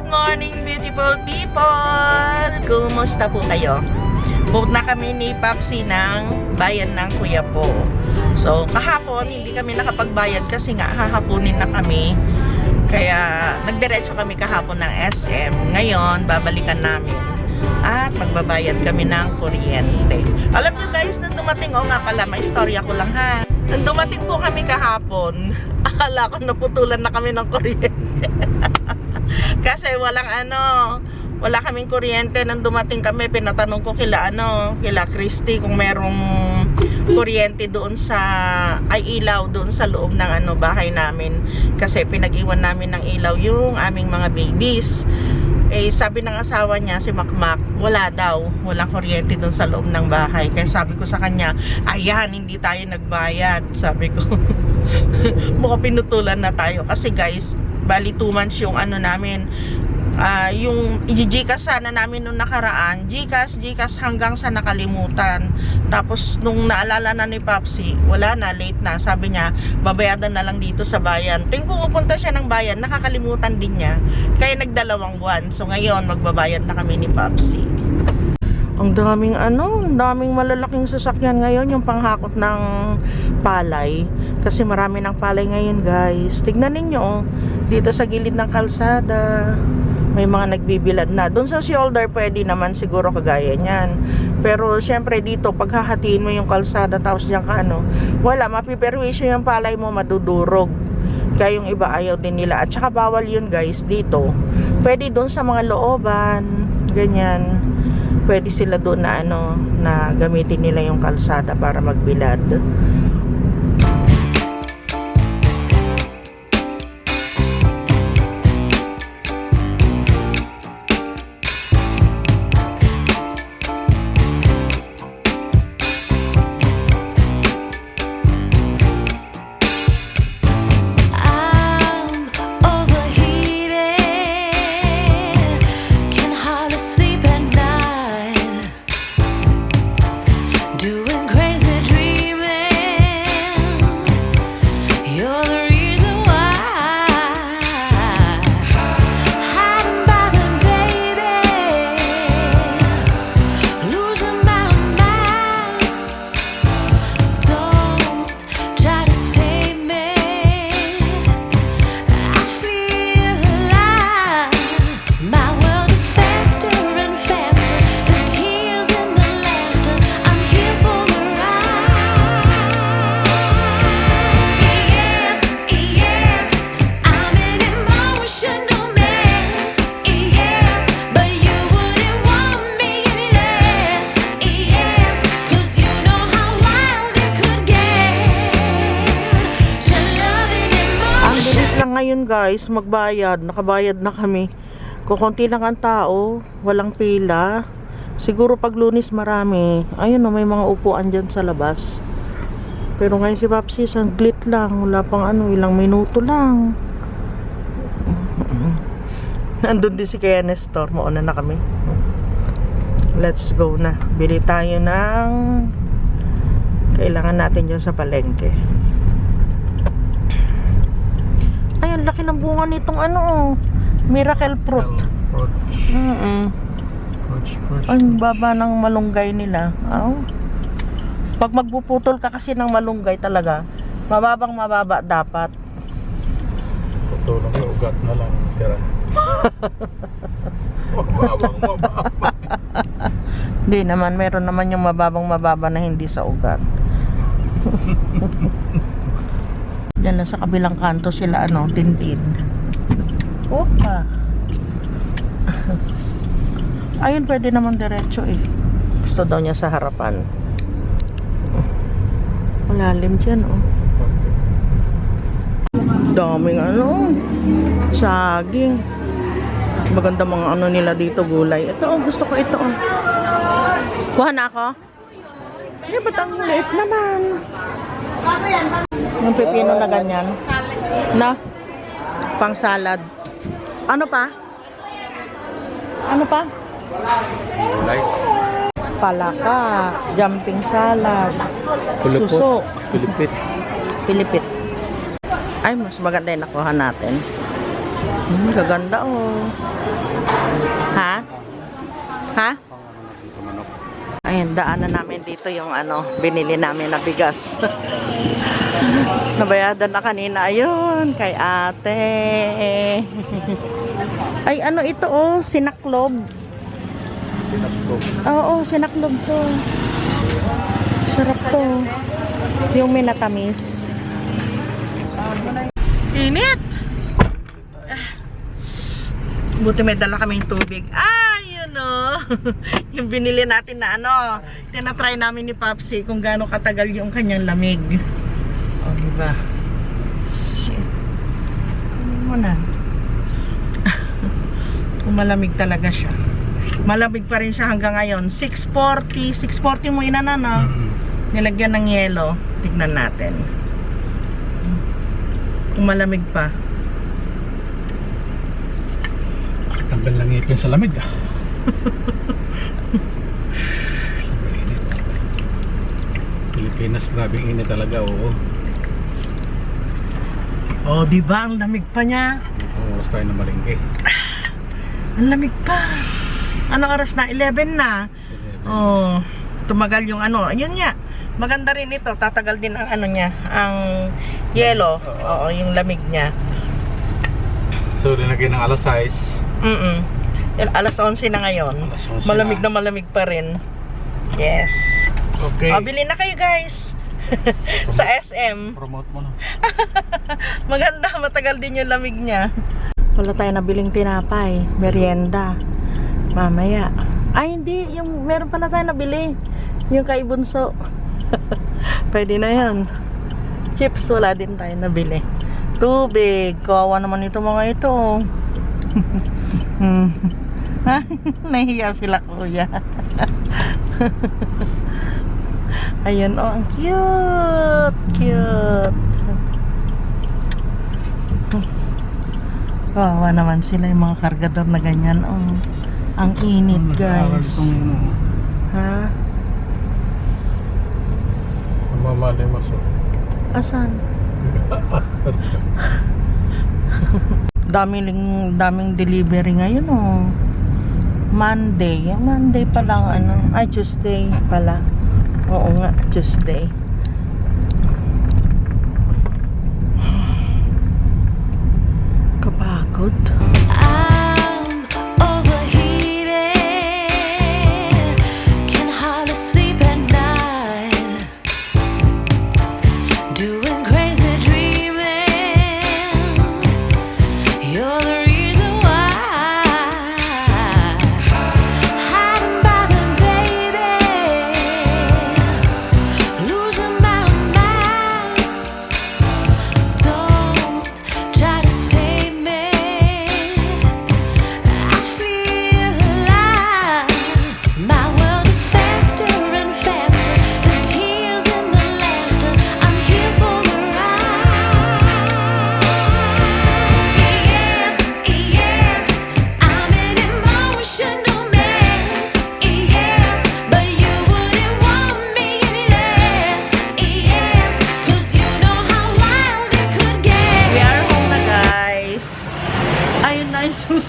Good morning, beautiful people! Kumusta po kayo? Boat na kami ni Papsi ng bayan ng Kuya po. So, kahapon, hindi kami nakapagbayad kasi nga hahapunin na kami. Kaya, nagdiretso kami kahapon ng SM. Ngayon, babalikan namin. At magbabayad kami ng kuryente. Alam nyo guys, nung dumating, o nga pala, may istorya ko lang ha. Nung dumating po kami kahapon, akala ko naputulan na kami ng kuryente. Kasi walang ano, wala kaming kuryente nang dumating kami. Pinatanong ko kila ano, kila Christy kung merong kuryente doon sa ay ilaw doon sa loob ng ano bahay namin kasi pinag-iwan namin ng ilaw yung aming mga babies. Eh sabi ng asawa niya si Makmak, wala daw, walang kuryente doon sa loob ng bahay. Kaya sabi ko sa kanya, ayan, hindi tayo nagbayad. Sabi ko, mukhang pinutulan na tayo kasi guys, bali 2 months yung ano namin. Ah yung i-Gcash sana namin nung nakaraan. Gcash, Gcash hanggang sa nakalimutan. Tapos nung naalala na ni Papsi wala na, late na. Sabi niya, babayadan na lang dito sa bayan. Tuwing pumupunta siya ng bayan nakakalimutan din niya. Kaya nagdalawang buwan. So ngayon magbabayad na kami ni Papsi ang daming ano, daming malalaking sasakyan ngayon yung panghakot ng palay. Kasi marami ng palay ngayon guys. Tignan ninyo oh, dito sa gilid ng kalsada. May mga nagbibilad na. Doon sa shoulder pwede naman siguro kagaya niyan. Pero syempre dito paghahatiin mo yung kalsada tapos diyan ka ano, wala mapiperwisyo yung palay mo madudurog. Kaya yung iba ayaw din nila. At saka bawal yun guys dito. Pwede doon sa mga looban, ganyan pwede sila doon na ano na gamitin nila yung kalsada para magbilad. Guys, magbayad. Nakabayad na kami. Kukunti lang ang tao, walang pila. Siguro pag lunis marami. Ayun oh, may mga upuan dyan sa labas. Pero ngayon si Papsi, glit lang. Wala pang ano, ilang minuto lang. Nandun din si Kaya Nestor. Mauna na kami. Let's go na. Bili tayo ng kailangan natin dyan sa palengke. Ay, ang laki ng bunga nitong ano, oh. miracle fruit. Fruit, Mm. Ay, ang baba ng malunggay nila. Oh. Pag magpuputol ka kasi ng malunggay talaga, mababang mababa dapat. Putulong ko, ugat na lang. Tira. Mababang mababa. Hindi naman, meron naman yung mababang mababa na hindi sa ugat. Diyan lang sa kabilang kanto sila, ano, tintin. Opa. Ayun, pwede naman diretso eh. Gusto daw niya sa harapan. Malalim dyan, oh. Daming ano, saging. Maganda mga ano nila dito, gulay. Ito, oh, gusto ko ito, oh. Kuha na ako? Eh, ba't ang liit naman? Yung pipino na ganyan. Na? Pang salad. Ano pa? Ano pa? Palaka, jumping salad, kulupot. suso, Pilipit. pilipit. Ay, mas maganda yung nakuha natin. Hmm, kaganda oh. Ha? Ha? Ayun, daanan namin dito yung ano, binili namin na bigas. Nabayadan na kanina. Ayun, kay ate. Ay, ano ito oh, sinaklob. Oo, sinaklob to. Sarap to. Yung minatamis. Init! Buti may dala kaming tubig. Ah. yung binili natin na ano. Tinatry namin ni Papsi kung gaano katagal yung kanyang lamig. O, oh, diba? Shit. Kunin mo na. Kung malamig talaga siya. Malamig pa rin siya hanggang ngayon. 640. 640 mo inanan, no? Nilagyan ng yelo. Tignan natin. Kung malamig pa. Tanggal lang ngipin sa lamig ah. Pilipinas, grabing init talaga, oo. Oh, di ba? Ang lamig pa niya. Oras tayo na malingke. Ang lamig pa. Ano oras na? 11 na. Oh, tumagal yung ano. Ayun nga. Maganda rin ito. Tatagal din ang ano niya. Ang yelo. Oo, yung lamig niya. So, linagay ng alas 6. Mm Alas 11 na ngayon. Alas 11 Malamig na. na malamig pa rin. Yes. Okay. Oh, bili na kayo guys. Sa SM. Promote mo na. Maganda, matagal din yung lamig niya. Wala tayo nabiling tinapay, merienda. Mamaya. Ay, hindi. Yung, meron pala tayo nabili. Yung kay Bunso. Pwede na yan. Chips, wala din tayo nabili. Tubig. Kawawa naman ito mga ito. Hmm. Ha? Nahiya sila kuya. Ayun, oh, ang cute. Cute. Kawawa naman sila yung mga kargador na ganyan. Oh. Ang init, guys. ano, Ha? Mamali maso. Asan? Daming, daming delivery ngayon, oh. Monday. Monday pa lang, ano. Ay, Tuesday pala. Oo nga, Tuesday. Kapagod. I'm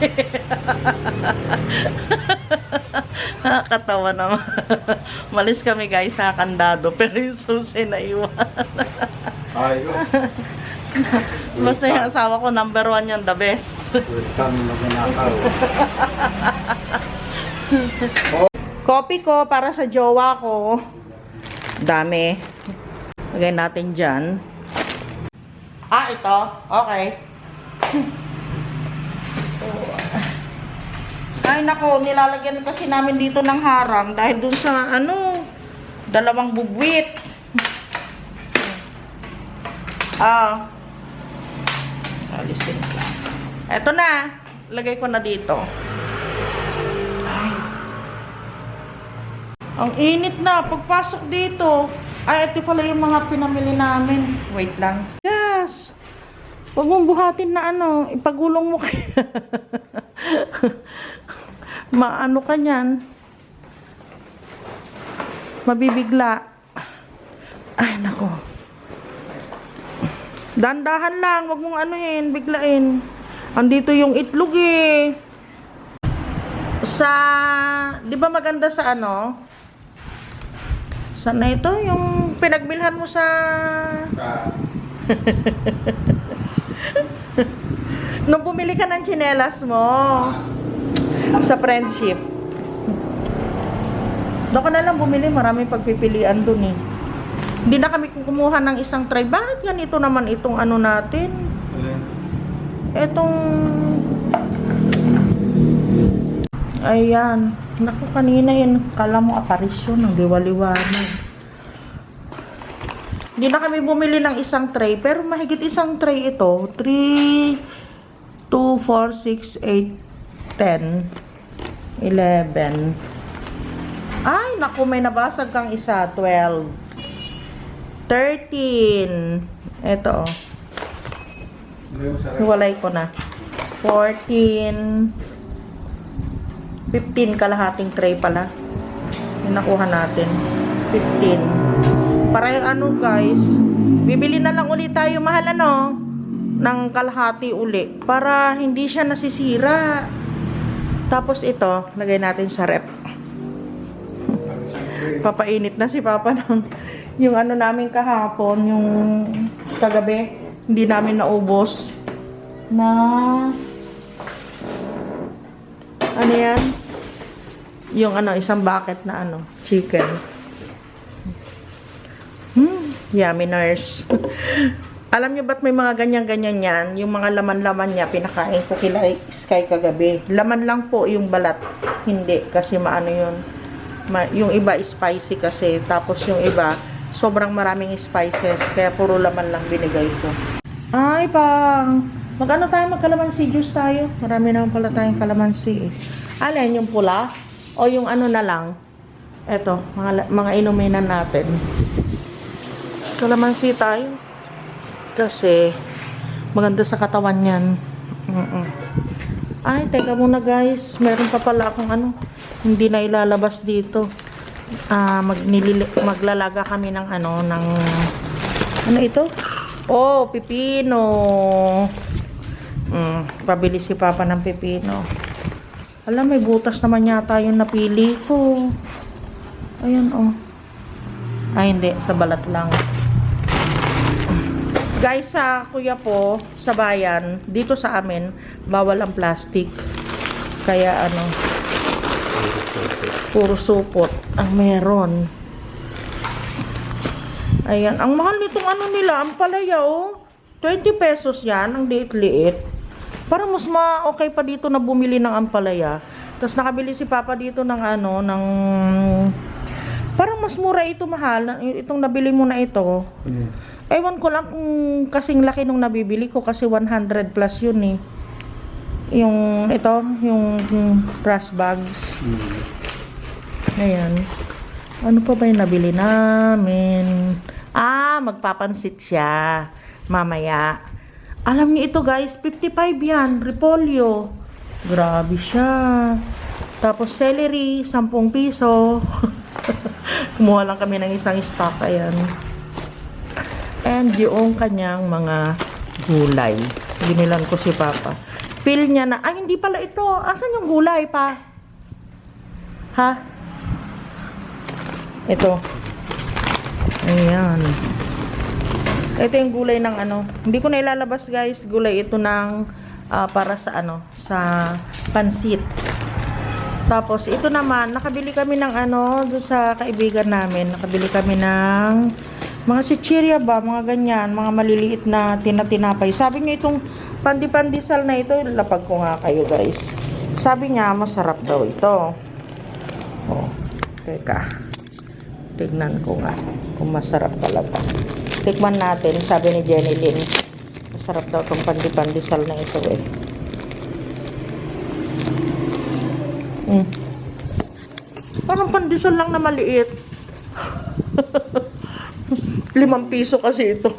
yung susi. Nakakatawa naman. Malis kami guys, nakakandado. Pero yung susi na iwan. Basta yung asawa ko, number one yun, the best. Welcome na ginakaw. Copy ko para sa jowa ko. Dami. Lagay natin dyan. Ah, ito? Okay. Ay, nako, nilalagyan kasi namin dito ng harang dahil dun sa, ano, dalawang bubwit. Ah. Alisin ko. Eto na. Lagay ko na dito. Ay. Ang init na. Pagpasok dito. Ay, ito pala yung mga pinamili namin. Wait lang. Yes. Huwag mong buhatin na ano. Ipagulong mo kaya. Maano ka niyan. Mabibigla. Ay, nako. Dandahan lang. Huwag mong anuhin. Biglain. Andito yung itlog eh. Sa, di ba maganda sa ano? Saan na ito? Yung pinagbilhan mo sa... Nung bumili ka ng tsinelas mo sa friendship. Doon ka na lang bumili, maraming pagpipilian dun eh. Hindi na kami kumuha ng isang tray. Bakit ganito naman itong ano natin? Etong... Ayan. Naku, kanina yun. Kala mo aparisyon ng liwaliwanag. Hindi na kami bumili ng isang tray. Pero mahigit isang tray ito. 3, 2, 4, 6, 8, 10, 11. Ay, naku, may nabasag kang isa. 12. 13. Ito, oh. Hiwalay ko na. 14. 15 kalahating tray pala. Yung nakuha natin. 15. Para yung ano guys, bibili na lang ulit tayo mahal ano ng kalahati uli para hindi siya nasisira. Tapos ito, lagay natin sa rep. Papainit na si Papa ng yung ano namin kahapon, yung kagabi, hindi namin naubos na ano yan? Yung ano, isang bucket na ano, chicken. Hmm, yummy nurse. Alam niyo ba't may mga ganyan-ganyan yan? Yung mga laman-laman niya, pinakain ko kila Sky kagabi. Laman lang po yung balat. Hindi, kasi maano yun. Ma, yung iba spicy kasi. Tapos yung iba, sobrang maraming spices. Kaya puro laman lang binigay ko. Ay, pang. Mag-ano tayo, magkalamansi juice tayo. Marami naman pala tayong kalamansi eh. Alin, yung pula? O yung ano na lang? Eto, mga, mga inuminan natin. Kalamansi tayo. Kasi, maganda sa katawan yan. Mm-mm. Ay, teka muna guys. Meron pa pala akong ano, hindi na ilalabas dito. Ah, mag, maglalaga kami ng ano, ng, ano ito? Oh, pipino. Mm, pabili si Papa ng pipino. Alam, may butas naman yata yung napili ko. Ayun, oh. Ay, hindi. Sa balat lang. Guys, sa kuya po, sa bayan, dito sa amin, bawal ang plastic. Kaya ano, puro supot ang meron. Ayan, ang mahal nitong ano nila, ang palaya oh. 20 pesos yan, ang liit-liit. Parang mas ma-okay pa dito na bumili ng ampalaya. Tapos nakabili si Papa dito ng ano, ng... Parang mas mura ito mahal. Itong nabili mo na ito. Ewan ko lang kung kasing laki nung nabibili ko kasi 100 plus yun eh. Yung ito, yung trash bags. Ayan. Ano pa ba yung nabili namin? Ah, magpapansit siya. Mamaya. Alam niyo ito guys, 55 yan. Repolyo. Grabe siya. Tapos celery, 10 piso. Kumuha lang kami ng isang stock. Ayan. And yung kanyang mga gulay. Binilan ko si Papa. Feel niya na, ay hindi pala ito. Asan yung gulay pa? Ha? Ito. Ayan. Ito yung gulay ng ano. Hindi ko na ilalabas guys. Gulay ito ng ah, para sa ano. Sa pansit. Tapos ito naman. Nakabili kami ng ano. Doon sa kaibigan namin. Nakabili kami ng mga chichirya ba. Mga ganyan. Mga maliliit na tinatinapay. Sabi niya itong pandi-pandisal na ito. Lapag ko nga kayo guys. Sabi niya masarap daw ito. Oh. Teka. Tignan ko nga kung masarap pala ba. Tikman natin, sabi ni Jenny Lynn. Masarap daw itong pandi-pandisal na ito eh. Mm. Parang pandesal lang na maliit. Limang piso kasi ito.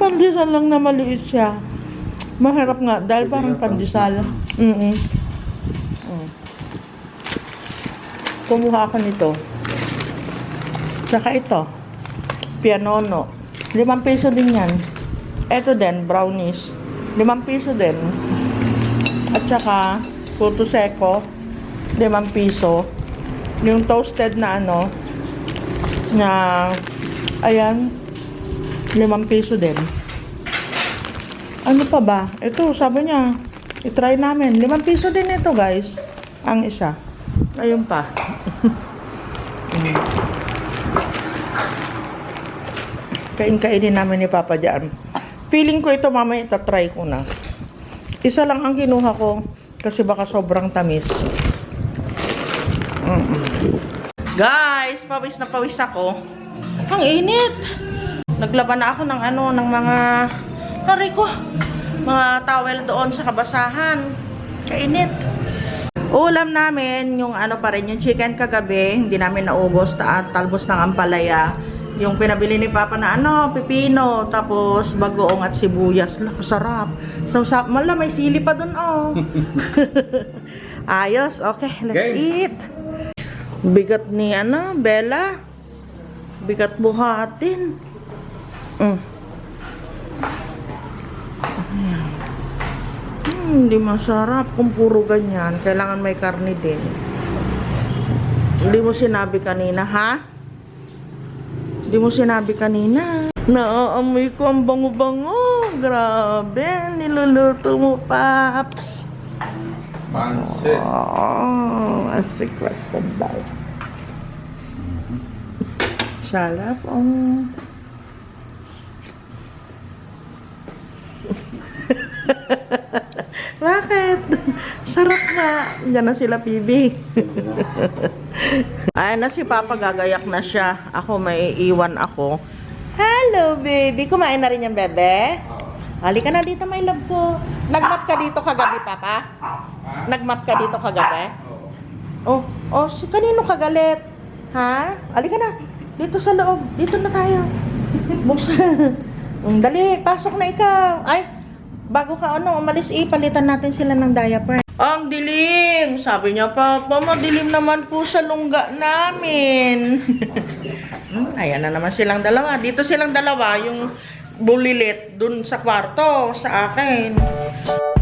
pandesal lang na maliit siya. Maharap nga, dahil parang pandesal. Mm mm. Kumuha ako nito. Tsaka ito. Pianono. Limang peso din yan. Ito din, brownies. limang piso din. At saka, puto seko, limang piso. Yung toasted na ano, na, ayan, limang piso din. Ano pa ba? Ito, sabi niya, itry namin. Limang piso din ito, guys. Ang isa. Ayun pa. Mm. Kain-kainin namin ni Papa dyan. Feeling ko ito mamaya itatry ko na. Isa lang ang kinuha ko kasi baka sobrang tamis. Mm-mm. Guys, pawis na pawis ako. Ang init. Naglaban na ako ng ano, ng mga Aray ko, mga towel doon sa kabasahan. Kainit. Ulam namin, yung ano pa rin, yung chicken kagabi, hindi namin naubos, ta talbos ng ampalaya. Yung pinabili ni Papa na ano, pipino, tapos bagoong at sibuyas. Lako, sarap. So, sa, mala, may sili pa dun, oh. Ayos, okay, let's Game. eat. Bigat ni, ano, Bella. Bigat buhatin. Mm. Hmm, hindi masarap kung puro ganyan. Kailangan may karne din. Hindi mo sinabi kanina, ha? Hindi mo sinabi kanina. Naaamoy ko ang bango-bango. Grabe, niluluto mo, Paps. Pansit. Oh, as requested by. Sarap, oh. Bakit? Sarap nga. Diyan na sila, Pibi. Ay na si Papa, gagayak na siya. Ako, may iwan ako. Hello, baby. Kumain na rin yung bebe? Halika na dito, my love ko. Nagmap ka dito kagabi, Papa? Nagmap ka dito kagabi? Oh, oh, si kanino kagalit? Ha? Halika na. Dito sa loob. Dito na tayo. Buksan. Um, dali, pasok na ikaw. Ay, bago ka ano, umalis eh, palitan natin sila ng diaper. Ang dilim! Sabi niya, Papa, madilim naman po sa lungga namin. Hmm, Ayan na naman silang dalawa. Dito silang dalawa, yung bulilit dun sa kwarto, sa akin.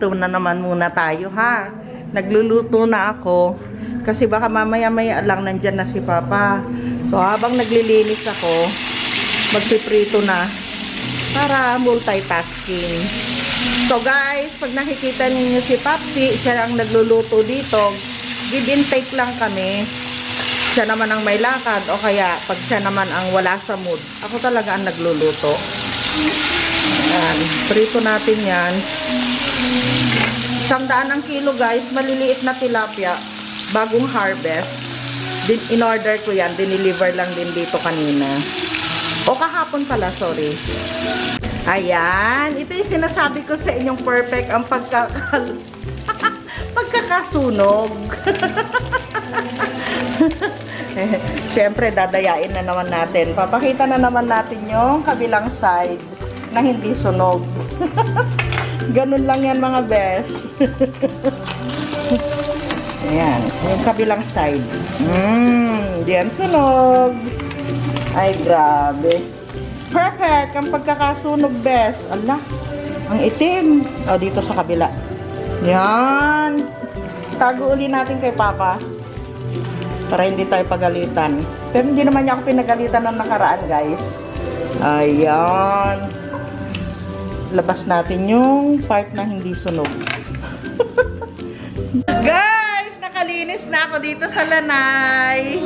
Dito na naman muna tayo ha. Nagluluto na ako. Kasi baka mamaya-maya lang nandyan na si Papa. So habang naglilinis ako, magpiprito na para multitasking. So guys, pag nakikita ninyo si Papsi, siya ang nagluluto dito. Give and take lang kami. Siya naman ang may lakad o kaya pag siya naman ang wala sa mood. Ako talaga ang nagluluto. Yan. Prito natin yan. Isang ang kilo guys. Maliliit na tilapia. Bagong harvest. Din, in order ko yan. Dineliver lang din dito kanina. O kahapon pala, sorry. Ayan. Ito yung sinasabi ko sa inyong perfect ang pagkakal... pagkakasunog. Siyempre, dadayain na naman natin. Papakita na naman natin yung kabilang side na hindi sunog. Ganun lang yan mga besh. Ayan, yung kabilang side. Mmm, diyan sunog. Ay, grabe. Perfect ang pagkakasunog, besh. Ala, ang itim. O, dito sa kabila. Yan. Tago uli natin kay Papa. Para hindi tayo pagalitan. Pero hindi naman niya ako pinagalitan ng nakaraan, guys. Ayan. Labas natin yung part na hindi sunog. guys, nakalinis na ako dito sa lanay.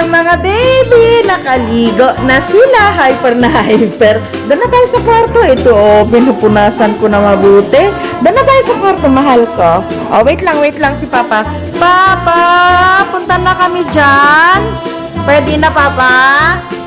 Ayan mga baby, nakaligo na sila, hyper na hyper. Doon na tayo sa kwarto. Ito, oh, pinupunasan ko na mabuti. Doon na tayo sa kwarto, mahal ko. Oh, wait lang, wait lang si Papa. Papa, punta na kami dyan. Pwede na, Papa?